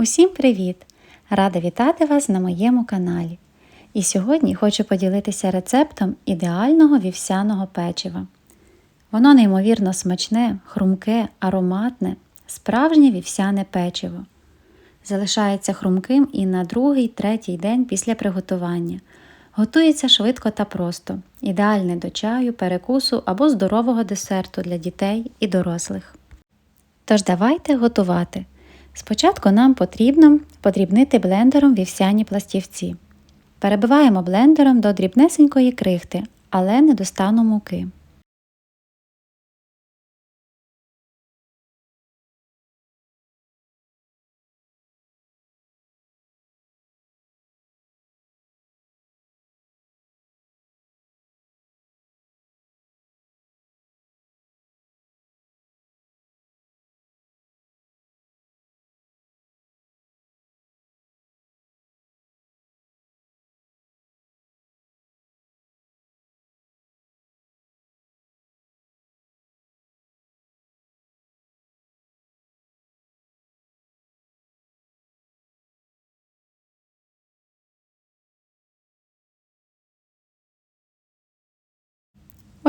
Усім привіт! Рада вітати вас на моєму каналі. І сьогодні хочу поділитися рецептом ідеального вівсяного печива. Воно неймовірно смачне, хрумке, ароматне, справжнє вівсяне печиво. Залишається хрумким і на другий, третій день після приготування. Готується швидко та просто, ідеальне до чаю, перекусу або здорового десерту для дітей і дорослих. Тож давайте готувати. Спочатку нам потрібно подрібнити блендером вівсяні пластівці. Перебиваємо блендером до дрібнесенької крихти, але не до стану муки.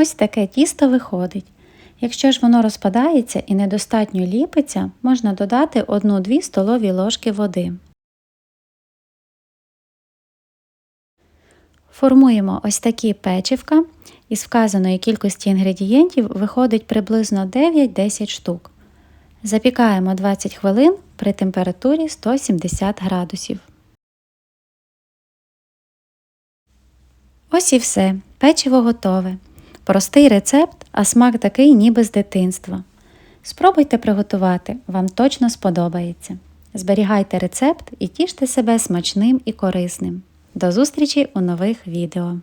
Ось таке тісто виходить. Якщо ж воно розпадається і недостатньо ліпиться, можна додати 1-2 столові ложки води. Формуємо ось такі печивка. Із вказаної кількості інгредієнтів виходить приблизно 9-10 штук. Запікаємо 20 хвилин при температурі 170 градусів. Ось і все. Печиво готове. Простий рецепт, а смак такий ніби з дитинства. Спробуйте приготувати, вам точно сподобається. Зберігайте рецепт і тіште себе смачним і корисним. До зустрічі у нових відео!